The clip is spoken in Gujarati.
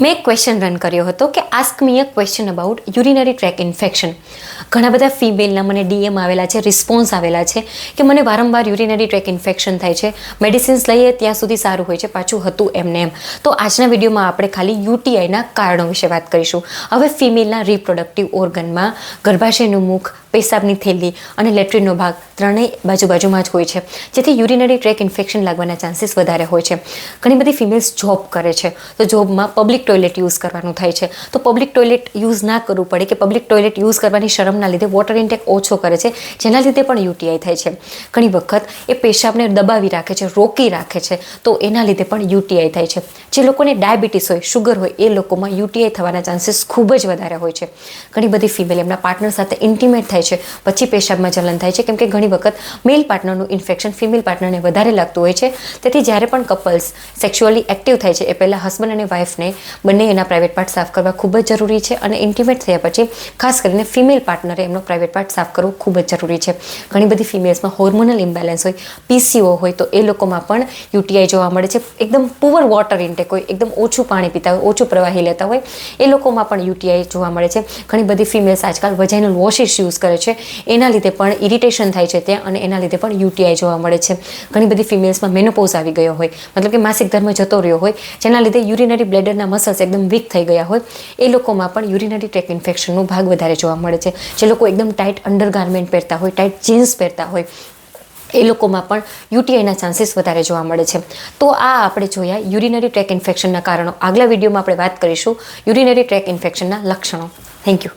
મેં એક ક્વેશ્ચન રન કર્યો હતો કે ask me a question about urinary tract infection ઘણા બધા ફિમેલના મને ડીએમ આવેલા છે રિસ્પોન્સ આવેલા છે કે મને વારંવાર યુરિનરી ટ્રેક ઇન્ફેક્શન થાય છે. મેડિસિન્સ લઈએ ત્યાં સુધી સારું હોય છે, પાછું હતું એમને એમ. તો આજના વિડીયોમાં આપણે ખાલી યુટીઆઈના કારણો વિશે વાત કરીશું. હવે ફિમેલના રિપ્રોડક્ટિવ ઓર્ગનમાં ગર્ભાશયનું મુખ પેશાબની થેલી અને લેટ્રિનનો ભાગ ત્રણેય બાજુ બાજુમાં જ હોય છે. જેથી યુરિનરી ટ્રેક ઇન્ફેક્શન લાગવાના ચાન્સીસ વધારે હોય છે. ઘણી બધી ફિમેલ્સ જોબ કરે છે. તો જોબમાં પબ્લિક ટોયલેટ યુઝ કરવાનું થાય છે. તો પબ્લિક ટોયલેટ યુઝ ના કરવું પડે કે પબ્લિક ટોયલેટ યુઝ કરવાની શરમના લીધે વોટર ઇન્ટેક ઓછો કરે છે, જેના લીધે પણ યુટીઆઈ થાય છે. ઘણી વખત એ પેશાબને દબાવી રાખે છે, રોકી રાખે છે. તો એના લીધે પણ યુટીઆઈ થાય છે. જે લોકોને ડાયાબિટીસ હોય, શુગર હોય, એ લોકોમાં યુટીઆઈ થવાના ચાન્સીસ ખૂબ જ વધારે હોય છે. ઘણી બધી ફિમેલ એમના પાર્ટનર સાથે ઇન્ટિમેટ થાય છે. પછી પેશાબમાં જલન થાય છે. કેમ કે ઘણી વખત મેલ પાર્ટનરનું ઇન્ફેક્શન ફિમેલ પાર્ટનરને વધારે લાગતું હોય છે. તેથી જ્યારે પણ કપલ્સ સેક્સ્યુઅલી એક્ટિવ થાય છે, એ પહેલાં હસબન્ડ અને વાઈફને બંને એના પ્રાઇવેટ પાર્ટ સાફ કરવા ખૂબ જ જરૂરી છે અને ઇન્ટિમેટ થયા પછી ખાસ કરીને ફિમેલ પાર્ટનરે એમનો પ્રાઇવેટ પાર્ટ સાફ કરવો ખૂબ જ જરૂરી છે. ઘણી બધી ફિમેલ્સમાં હોર્મોનલ ઇમ્બેલેન્સ હોય પીસીઓ હોય, તો એ લોકોમાં પણ યુટીઆઈ જોવા મળે છે. એકદમ પુઅર વોટર ઇન્ટેક હોય, એકદમ ઓછું પાણી પીતા હોય, ઓછું પ્રવાહી લેતા હોય, એ લોકોમાં પણ યુટીઆઈ જોવા મળે છે. ઘણી બધી ફિમેલ્સ આજકાલ વજાઇનલ વોશિસ યુઝ કરે છે. એના લીધે પણ ઇરિટેશન થાય છે ત્યાં અને એના લીધે પણ યુટીઆઈ જોવા મળે છે. ઘણી બધી ફિમેલ્સમાં મેનોપોઝ આવી ગયો હોય. મતલબ કે માસિક ધર્મ જતો રહ્યો હોય. જેના લીધે યુરિનરી બ્લેડરના મસલ્સ એકદમ વીક થઈ ગયા હોય. એ લોકોમાં પણ યુરિનરી ટ્રેક ઇન્ફેક્શનનો ભાગ વધારે જોવા મળે છે. જે લોકો એકદમ ટાઈટ અંડરગાર્મેન્ટ પહેરતા હોય ટાઈટ જીન્સ પહેરતા હોય, એ લોકોમાં પણ યુટીઆઈના ચાન્સીસ વધારે જોવા મળે છે. તો આ આપણે જોયા યુરિનરી ટ્રેક ઇન્ફેક્શનના કારણો. આગલા વિડીયોમાં આપણે વાત કરીશું યુરિનરી ટ્રેક ઇન્ફેક્શનના લક્ષણો. Thank you